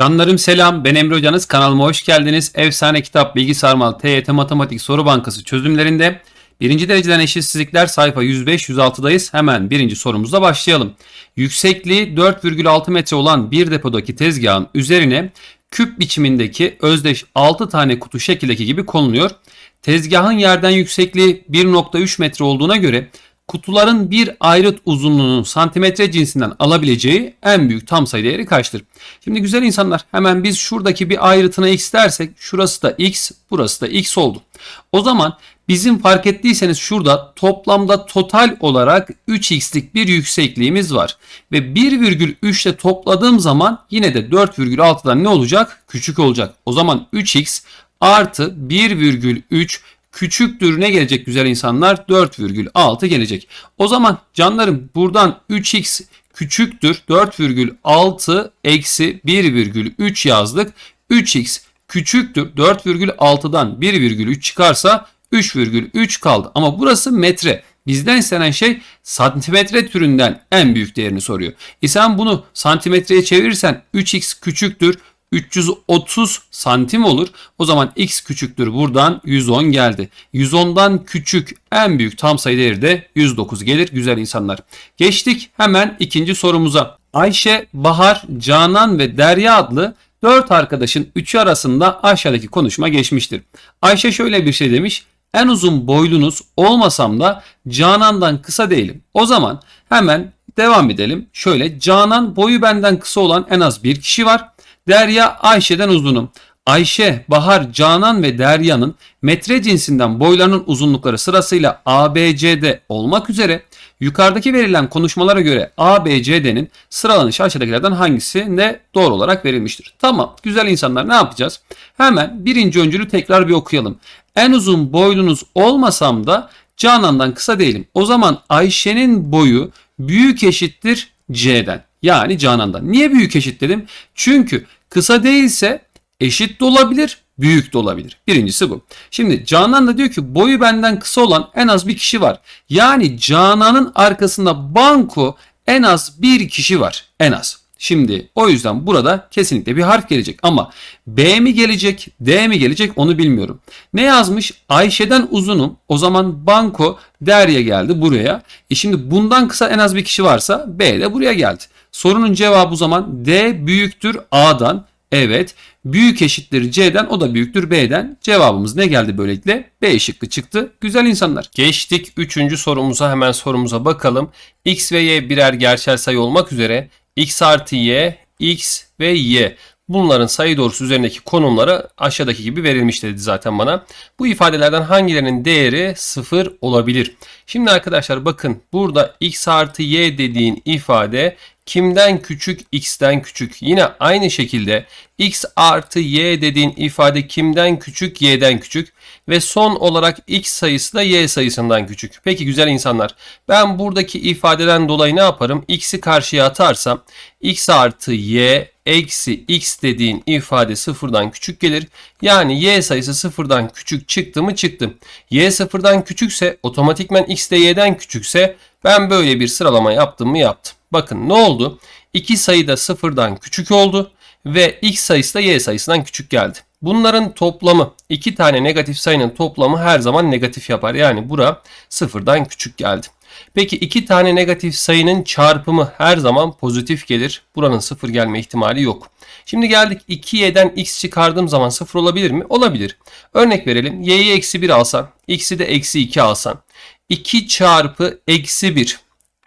Canlarım selam. Ben Emre Hocanız. Kanalıma hoş geldiniz. Efsane Kitap Bilgi Sarmal TYT Matematik Soru Bankası çözümlerinde birinci dereceden eşitsizlikler sayfa 105-106'dayız. Hemen birinci sorumuzla başlayalım. Yüksekliği 4,6 metre olan bir depodaki tezgahın üzerine küp biçimindeki özdeş 6 tane kutu şekildeki gibi konuluyor. Tezgahın yerden yüksekliği 1.3 metre olduğuna göre kutuların bir ayrıt uzunluğunun santimetre cinsinden alabileceği en büyük tam sayı değeri kaçtır? Şimdi güzel insanlar hemen biz şuradaki bir ayrıtına x dersek şurası da x burası da x oldu. O zaman bizim fark ettiyseniz şurada toplamda total olarak 3x'lik bir yüksekliğimiz var. Ve 1,3 ile topladığım zaman yine de 4,6'dan ne olacak? Küçük olacak. O zaman 3x artı 1,3 küçüktür ne gelecek güzel insanlar? 4,6 gelecek. O zaman canlarım buradan 3x küçüktür 4,6 eksi 1,3 yazdık. 3x küçüktür 4,6'dan 1,3 çıkarsa 3,3 kaldı. Ama burası metre. Bizden istenen şey santimetre türünden en büyük değerini soruyor. E sen bunu santimetreye çevirirsen 3x küçüktür 330 santim olur. O zaman x küçüktür buradan 110 geldi. 110'dan küçük en büyük tam sayı değeri de 109 gelir güzel insanlar. Geçtik hemen ikinci sorumuza. Ayşe, Bahar, Canan ve Derya adlı 4 arkadaşın üçü arasında aşağıdaki konuşma geçmiştir. Ayşe şöyle bir şey demiş. En uzun boylunuz olmasam da Canan'dan kısa değilim. O zaman hemen devam edelim. Şöyle Canan boyu benden kısa olan en az bir kişi var. Derya Ayşe'den uzunum. Ayşe, Bahar, Canan ve Derya'nın metre cinsinden boylarının uzunlukları sırasıyla ABCD olmak üzere yukarıdaki verilen konuşmalara göre ABCD'nin sıralanışı aşağıdakilerden hangisinde doğru olarak verilmiştir? Tamam güzel insanlar ne yapacağız? Hemen birinci öncülü tekrar bir okuyalım. En uzun boylunuz olmasam da Canan'dan kısa değilim. O zaman Ayşe'nin boyu büyük eşittir C'den. Yani Canan'dan. Niye büyük eşit dedim? Çünkü kısa değilse eşit de olabilir, büyük de olabilir. Birincisi bu. Şimdi Canan da diyor ki boyu benden kısa olan en az bir kişi var. Yani Canan'ın arkasında banko en az bir kişi var. En az. Şimdi o yüzden burada kesinlikle bir harf gelecek ama B mi gelecek D mi gelecek onu bilmiyorum. Ne yazmış? Ayşe'den uzunum. O zaman banko Derya geldi buraya. E şimdi bundan kısa en az bir kişi varsa B de buraya geldi. Sorunun cevabı o zaman D büyüktür A'dan. Evet. Büyük eşittir C'den o da büyüktür B'den. Cevabımız ne geldi böylelikle? B şıkkı çıktı. Güzel insanlar. Geçtik 3. sorumuza hemen sorumuza bakalım. X ve Y birer gerçel sayı olmak üzere x artı y, x ve y. Bunların sayı doğrusu üzerindeki konumları aşağıdaki gibi verilmiş dedi zaten bana. Bu ifadelerden hangilerinin değeri 0 olabilir? Şimdi arkadaşlar bakın burada x artı y dediğin ifade kimden küçük x'ten küçük. Yine aynı şekilde x artı y dediğin ifade kimden küçük y'den küçük. Ve son olarak x sayısı da y sayısından küçük. Peki güzel insanlar ben buradaki ifadeden dolayı ne yaparım? x'i karşıya atarsam x artı y eksi x dediğin ifade sıfırdan küçük gelir. Yani y sayısı sıfırdan küçük çıktı mı çıktı. y sıfırdan küçükse otomatikmen x de y'den küçükse ben böyle bir sıralama yaptım mı yaptım. Bakın ne oldu? İki sayı da sıfırdan küçük oldu ve x sayısı da y sayısından küçük geldi. Bunların toplamı iki tane negatif sayının toplamı her zaman negatif yapar. Yani bura sıfırdan küçük geldi. Peki iki tane negatif sayının çarpımı her zaman pozitif gelir. Buranın sıfır gelme ihtimali yok. Şimdi geldik 2y'den x çıkardığım zaman sıfır olabilir mi? Olabilir. Örnek verelim. y'yi eksi 1 alsan, x'i de eksi 2 alsan. 2 çarpı eksi 1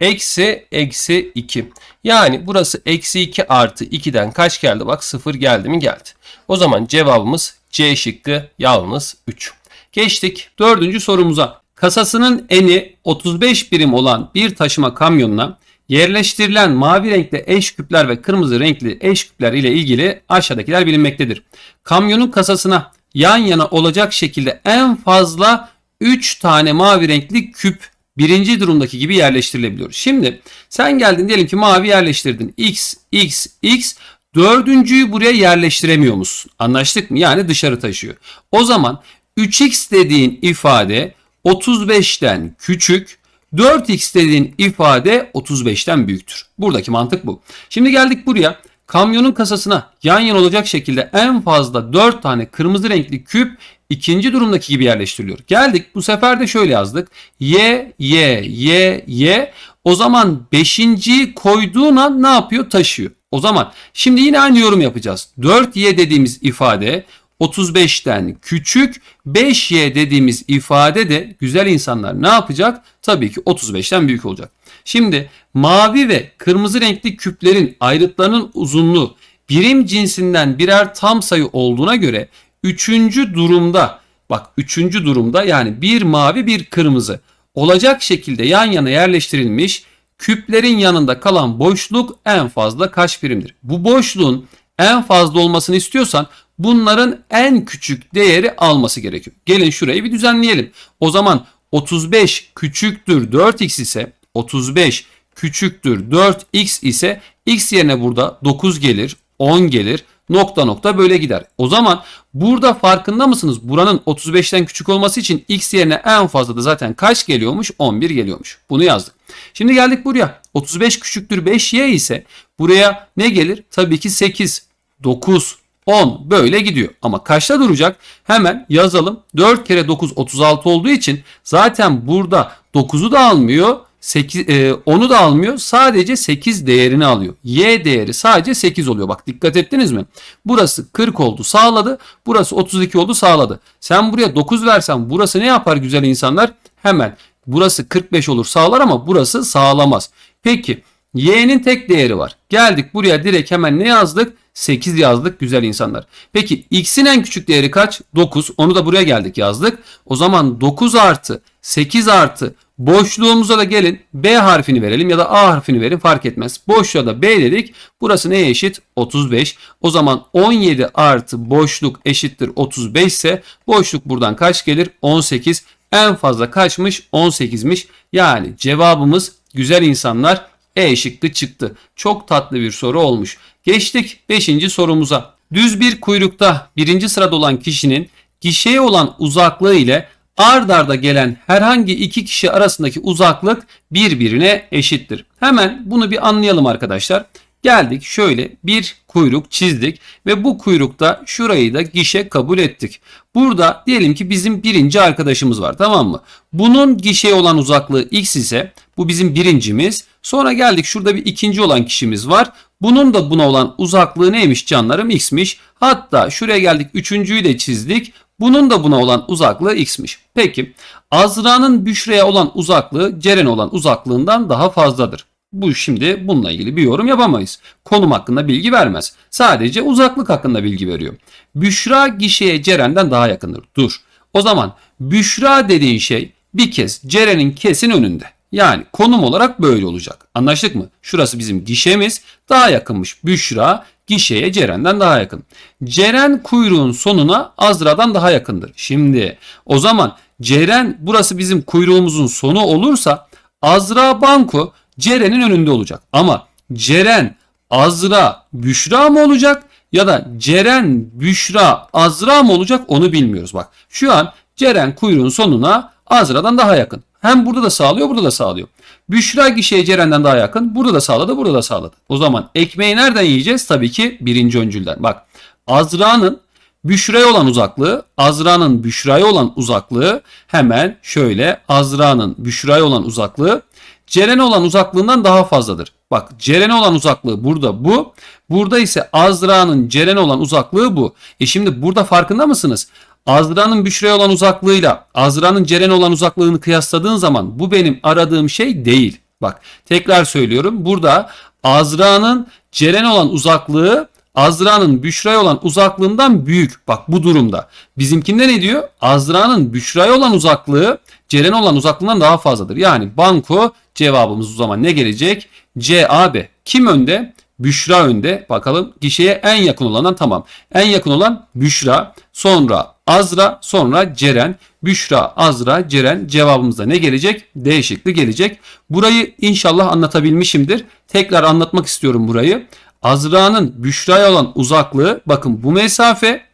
eksi eksi 2. Yani burası eksi 2 artı 2'den kaç geldi? Bak 0 geldi mi? Geldi. O zaman cevabımız C şıkkı yalnız 3. Geçtik dördüncü sorumuza. Kasasının eni 35 birim olan bir taşıma kamyonuna yerleştirilen mavi renkli eş küpler ve kırmızı renkli eş küpler ile ilgili aşağıdakiler bilinmektedir. Kamyonun kasasına yan yana olacak şekilde en fazla 3 tane mavi renkli küp birinci durumdaki gibi yerleştirilebiliyor. Şimdi sen geldin diyelim ki mavi yerleştirdin. X, X, X. Dördüncüyü buraya yerleştiremiyor musun? Anlaştık mı? Yani dışarı taşıyor. O zaman 3x dediğin ifade 35'ten küçük, 4x dediğin ifade 35'ten büyüktür. Buradaki mantık bu. Şimdi geldik buraya. Kamyonun kasasına yan yana olacak şekilde en fazla 4 tane kırmızı renkli küp ikinci durumdaki gibi yerleştiriliyor. Geldik bu sefer de şöyle yazdık. Y, Y, Y, Y. O zaman 5.yi koyduğun an ne yapıyor? Taşıyor. O zaman şimdi yine aynı yorum yapacağız. 4Y dediğimiz ifade 35'ten küçük 5y dediğimiz ifade de güzel insanlar ne yapacak? Tabii ki 35'ten büyük olacak. Şimdi mavi ve kırmızı renkli küplerin ayrıtlarının uzunluğu birim cinsinden birer tam sayı olduğuna göre üçüncü durumda bak üçüncü durumda yani bir mavi bir kırmızı olacak şekilde yan yana yerleştirilmiş küplerin yanında kalan boşluk en fazla kaç birimdir? Bu boşluğun en fazla olmasını istiyorsan bunların en küçük değeri alması gerekiyor. Gelin şurayı bir düzenleyelim. O zaman 35 küçüktür 4x ise 35 küçüktür 4x ise x yerine burada 9 gelir 10 gelir nokta nokta böyle gider. O zaman burada farkında mısınız? Buranın 35'ten küçük olması için x yerine en fazla da zaten kaç geliyormuş? 11 geliyormuş. Bunu yazdık. Şimdi geldik buraya. 35 küçüktür 5y ise buraya ne gelir? Tabii ki 8, 9, 10 böyle gidiyor. Ama kaçta duracak? Hemen yazalım. 4 kere 9 36 olduğu için zaten burada 9'u da almıyor. 8, e, 10'u da almıyor. Sadece 8 değerini alıyor. Y değeri sadece 8 oluyor. Bak dikkat ettiniz mi? Burası 40 oldu sağladı. Burası 32 oldu sağladı. Sen buraya 9 versen burası ne yapar güzel insanlar? Hemen burası 45 olur sağlar ama burası sağlamaz. Peki y'nin tek değeri var. Geldik buraya direkt hemen ne yazdık? 8 yazdık güzel insanlar. Peki x'in en küçük değeri kaç? 9. Onu da buraya geldik yazdık. O zaman 9 artı 8 artı boşluğumuza da gelin B harfini verelim ya da A harfini verin fark etmez. Boşluğa da B dedik. Burası neye eşit? 35. O zaman 17 artı boşluk eşittir 35 ise boşluk buradan kaç gelir? 18. En fazla kaçmış? 18'miş. Yani cevabımız güzel insanlar E şıkkı çıktı. Çok tatlı bir soru olmuş. Geçtik 5. sorumuza. Düz bir kuyrukta birinci sırada olan kişinin gişeye olan uzaklığı ile ard arda gelen herhangi iki kişi arasındaki uzaklık birbirine eşittir. Hemen bunu bir anlayalım arkadaşlar. Geldik şöyle bir kuyruk çizdik ve bu kuyrukta şurayı da gişe kabul ettik. Burada diyelim ki bizim birinci arkadaşımız var tamam mı? Bunun gişeye olan uzaklığı x ise bu bizim birincimiz. Sonra geldik şurada bir ikinci olan kişimiz var. Bunun da buna olan uzaklığı neymiş canlarım x'miş. Hatta şuraya geldik üçüncüyü de çizdik. Bunun da buna olan uzaklığı x'miş. Peki Azra'nın Büşre'ye olan uzaklığı Ceren'e olan uzaklığından daha fazladır. Bu şimdi bununla ilgili bir yorum yapamayız. Konum hakkında bilgi vermez. Sadece uzaklık hakkında bilgi veriyor. Büşra gişeye Ceren'den daha yakındır. Dur. O zaman Büşra dediğin şey bir kez Ceren'in kesin önünde. Yani konum olarak böyle olacak. Anlaştık mı? Şurası bizim gişemiz. Daha yakınmış. Büşra gişeye Ceren'den daha yakın. Ceren kuyruğun sonuna Azra'dan daha yakındır. Şimdi o zaman Ceren burası bizim kuyruğumuzun sonu olursa Azra Banko Ceren'in önünde olacak. Ama Ceren Azra Büşra mı olacak ya da Ceren Büşra Azra mı olacak onu bilmiyoruz. Bak şu an Ceren kuyruğun sonuna Azra'dan daha yakın. Hem burada da sağlıyor, burada da sağlıyor. Büşra gişeye Ceren'den daha yakın. Burada da sağladı, burada da sağladı. O zaman ekmeği nereden yiyeceğiz? Tabii ki birinci öncülden. Bak Azra'nın Büşra'ya olan uzaklığı, Azra'nın Büşra'ya olan uzaklığı hemen şöyle Azra'nın Büşra'ya olan uzaklığı Ceren'e olan uzaklığından daha fazladır. Bak Ceren'e olan uzaklığı burada bu. Burada ise Azra'nın Ceren'e olan uzaklığı bu. E şimdi burada farkında mısınız? Azra'nın Büşra'ya olan uzaklığıyla Azra'nın Ceren'e olan uzaklığını kıyasladığın zaman bu benim aradığım şey değil. Bak tekrar söylüyorum. Burada Azra'nın Ceren'e olan uzaklığı Azra'nın Büşra'ya olan uzaklığından büyük. Bak bu durumda. Bizimkinde ne diyor? Azra'nın Büşra'ya olan uzaklığı Ceren'e olan uzaklığından daha fazladır. Yani banko cevabımız o zaman ne gelecek? C, A, B. Kim önde? Büşra önde. Bakalım gişeye en yakın olandan tamam. En yakın olan Büşra, sonra Azra, sonra Ceren. Büşra, Azra, Ceren cevabımızda ne gelecek? D şıkkı gelecek. Burayı inşallah anlatabilmişimdir. Tekrar anlatmak istiyorum burayı. Azra'nın Büşra'ya olan uzaklığı bakın bu mesafe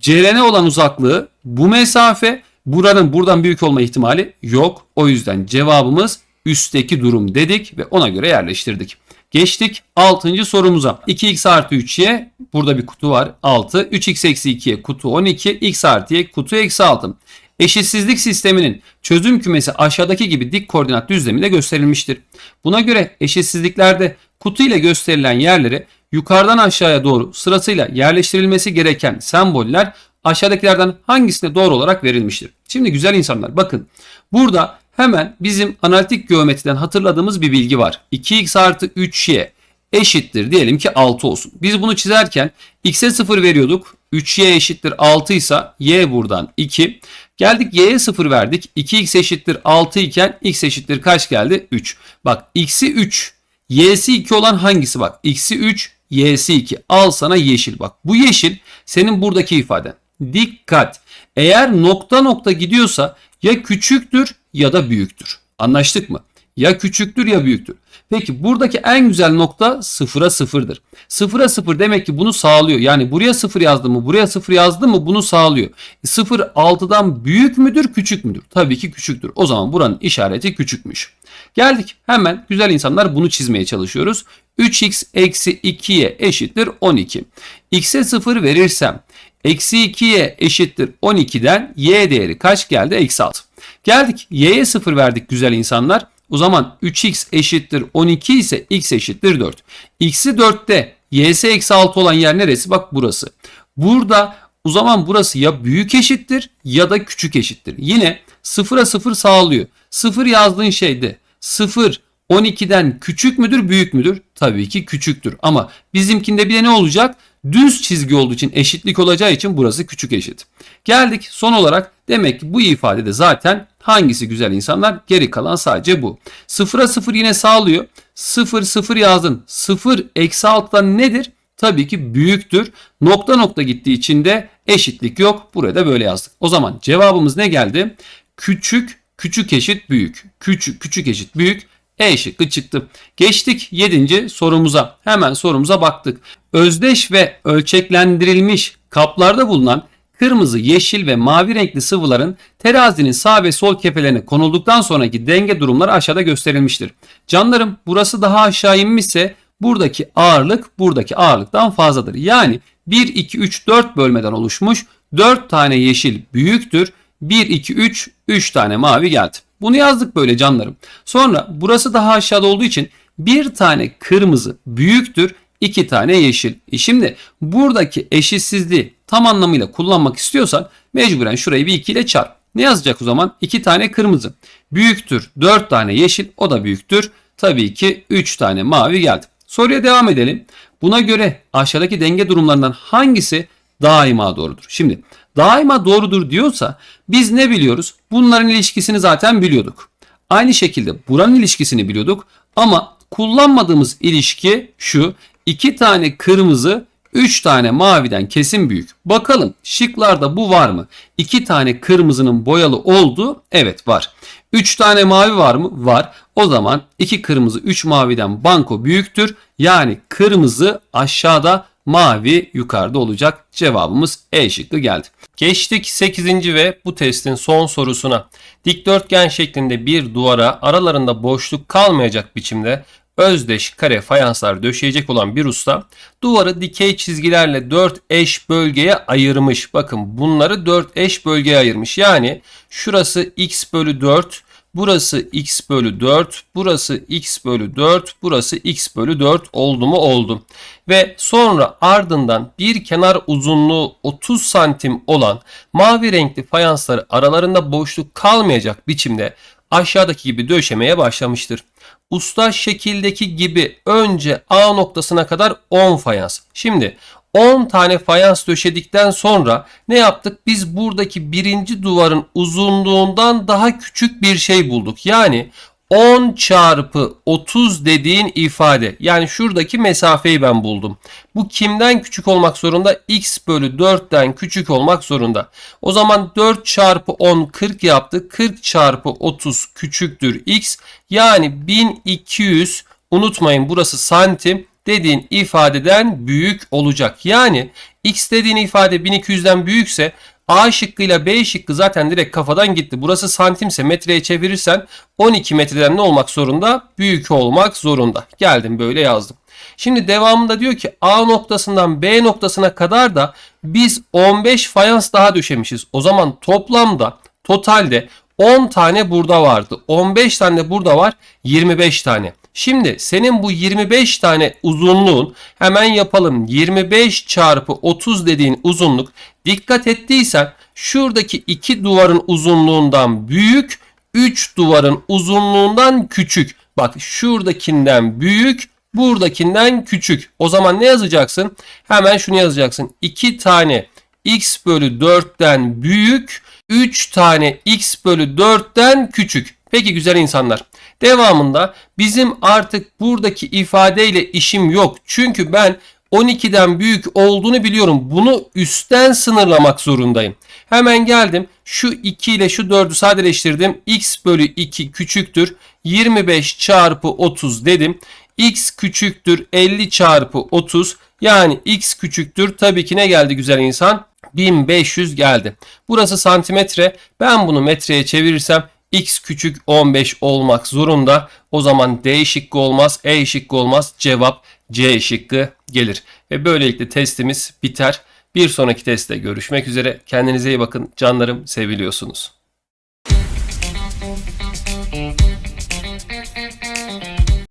Ceren'e olan uzaklığı bu mesafe buranın buradan büyük olma ihtimali yok. O yüzden cevabımız üstteki durum dedik ve ona göre yerleştirdik. Geçtik 6. sorumuza. 2x artı 3y burada bir kutu var 6. 3x eksi 2y kutu 12. x artı y kutu eksi 6. Eşitsizlik sisteminin çözüm kümesi aşağıdaki gibi dik koordinat düzleminde gösterilmiştir. Buna göre eşitsizliklerde kutu ile gösterilen yerlere yukarıdan aşağıya doğru sırasıyla yerleştirilmesi gereken semboller aşağıdakilerden hangisine doğru olarak verilmiştir? Şimdi güzel insanlar bakın burada hemen bizim analitik geometriden hatırladığımız bir bilgi var. 2x artı 3y eşittir diyelim ki 6 olsun. Biz bunu çizerken x'e 0 veriyorduk. 3y eşittir 6 ise y buradan 2. Geldik y'ye 0 verdik. 2x eşittir 6 iken x eşittir kaç geldi? 3. Bak x'i 3. y'si 2 olan hangisi bak? x'i 3 y'si 2. Al sana yeşil bak. Bu yeşil senin buradaki ifaden. Dikkat. Eğer nokta nokta gidiyorsa ya küçüktür ya da büyüktür. Anlaştık mı? Ya küçüktür ya büyüktür. Peki buradaki en güzel nokta sıfıra sıfırdır. Sıfıra sıfır demek ki bunu sağlıyor. Yani buraya sıfır yazdım mı buraya sıfır yazdım mı bunu sağlıyor. Sıfır 6'dan büyük müdür küçük müdür? Tabii ki küçüktür. O zaman buranın işareti küçükmüş. Geldik hemen güzel insanlar bunu çizmeye çalışıyoruz. 3x eksi 2y eşittir 12. x'e 0 verirsem eksi 2y eşittir 12'den y değeri kaç geldi? Eksi 6. Geldik y'ye 0 verdik güzel insanlar. O zaman 3x eşittir 12 ise x eşittir 4. x'i 4'te y'si eksi 6 olan yer neresi? Bak burası. Burada o zaman burası ya büyük eşittir ya da küçük eşittir. Yine 0'a 0 sağlıyor. 0 yazdığın şeyde 0 12'den küçük müdür büyük müdür? Tabii ki küçüktür. Ama bizimkinde bir de ne olacak? Düz çizgi olduğu için eşitlik olacağı için burası küçük eşit. Geldik son olarak demek ki bu ifadede zaten hangisi güzel insanlar? Geri kalan sadece bu. Sıfıra sıfır yine sağlıyor. Sıfır sıfır yazdın. Sıfır eksi altıdan nedir? Tabii ki büyüktür. Nokta nokta gittiği için de eşitlik yok. Buraya da böyle yazdık. O zaman cevabımız ne geldi? Küçük, küçük eşit büyük. Küçük, küçük eşit büyük. E şıkkı çıktı. Geçtik 7. sorumuza. Hemen sorumuza baktık. Özdeş ve ölçeklendirilmiş kaplarda bulunan kırmızı, yeşil ve mavi renkli sıvıların terazinin sağ ve sol kefelerine konulduktan sonraki denge durumları aşağıda gösterilmiştir. Canlarım burası daha aşağı inmişse buradaki ağırlık buradaki ağırlıktan fazladır. Yani 1, 2, 3, 4 bölmeden oluşmuş 4 tane yeşil büyüktür. 1, 2, 3, 3 tane mavi geldi. Bunu yazdık böyle canlarım. Sonra burası daha aşağıda olduğu için bir tane kırmızı büyüktür. iki tane yeşil. E şimdi buradaki eşitsizliği tam anlamıyla kullanmak istiyorsan mecburen şurayı bir 2 ile çarp. Ne yazacak o zaman? 2 tane kırmızı. Büyüktür 4 tane yeşil o da büyüktür. Tabii ki 3 tane mavi geldi. Soruya devam edelim. Buna göre aşağıdaki denge durumlarından hangisi daima doğrudur? Şimdi daima doğrudur diyorsa biz ne biliyoruz? Bunların ilişkisini zaten biliyorduk. Aynı şekilde buranın ilişkisini biliyorduk ama kullanmadığımız ilişki şu. 2 tane kırmızı 3 tane maviden kesin büyük. Bakalım şıklarda bu var mı? 2 tane kırmızının boyalı olduğu evet var. 3 tane mavi var mı? Var. O zaman 2 kırmızı 3 maviden banko büyüktür. Yani kırmızı aşağıda mavi yukarıda olacak. Cevabımız E şıkkı geldi. Geçtik 8. ve bu testin son sorusuna. Dikdörtgen şeklinde bir duvara aralarında boşluk kalmayacak biçimde özdeş kare fayanslar döşeyecek olan bir usta duvarı dikey çizgilerle 4 eş bölgeye ayırmış. Bakın bunları 4 eş bölgeye ayırmış. Yani şurası x bölü 4, burası x bölü 4, burası x bölü 4, burası x bölü 4 oldu mu oldu. Ve sonra ardından bir kenar uzunluğu 30 santim olan mavi renkli fayansları aralarında boşluk kalmayacak biçimde aşağıdaki gibi döşemeye başlamıştır. Usta şekildeki gibi önce A noktasına kadar 10 fayans. Şimdi 10 tane fayans döşedikten sonra ne yaptık? Biz buradaki birinci duvarın uzunluğundan daha küçük bir şey bulduk. Yani 10 çarpı 30 dediğin ifade. Yani şuradaki mesafeyi ben buldum. Bu kimden küçük olmak zorunda? X bölü 4'ten küçük olmak zorunda. O zaman 4 çarpı 10 40 yaptı. 40 çarpı 30 küçüktür X. Yani 1200 unutmayın burası santim dediğin ifadeden büyük olacak. Yani X dediğin ifade 1200'den büyükse A şıkkıyla B şıkkı zaten direkt kafadan gitti. Burası santimse metreye çevirirsen 12 metreden ne olmak zorunda? Büyük olmak zorunda. Geldim böyle yazdım. Şimdi devamında diyor ki A noktasından B noktasına kadar da biz 15 fayans daha döşemişiz. O zaman toplamda totalde 10 tane burada vardı. 15 tane burada var. 25 tane. Şimdi senin bu 25 tane uzunluğun hemen yapalım. 25 çarpı 30 dediğin uzunluk dikkat ettiysen şuradaki iki duvarın uzunluğundan büyük 3 duvarın uzunluğundan küçük. Bak şuradakinden büyük buradakinden küçük. O zaman ne yazacaksın? Hemen şunu yazacaksın. 2 tane x bölü 4'ten büyük 3 tane x bölü 4'ten küçük. Peki güzel insanlar. Devamında bizim artık buradaki ifadeyle işim yok. Çünkü ben 12'den büyük olduğunu biliyorum. Bunu üstten sınırlamak zorundayım. Hemen geldim. Şu 2 ile şu 4'ü sadeleştirdim. x bölü 2 küçüktür. 25 çarpı 30 dedim. x küçüktür 50 çarpı 30. Yani x küçüktür. Tabii ki ne geldi güzel insan? 1500 geldi. Burası santimetre. Ben bunu metreye çevirirsem x küçük 15 olmak zorunda. O zaman D şıkkı olmaz, E şıkkı olmaz. Cevap C şıkkı gelir. Ve böylelikle testimiz biter. Bir sonraki testte görüşmek üzere. Kendinize iyi bakın. Canlarım seviliyorsunuz.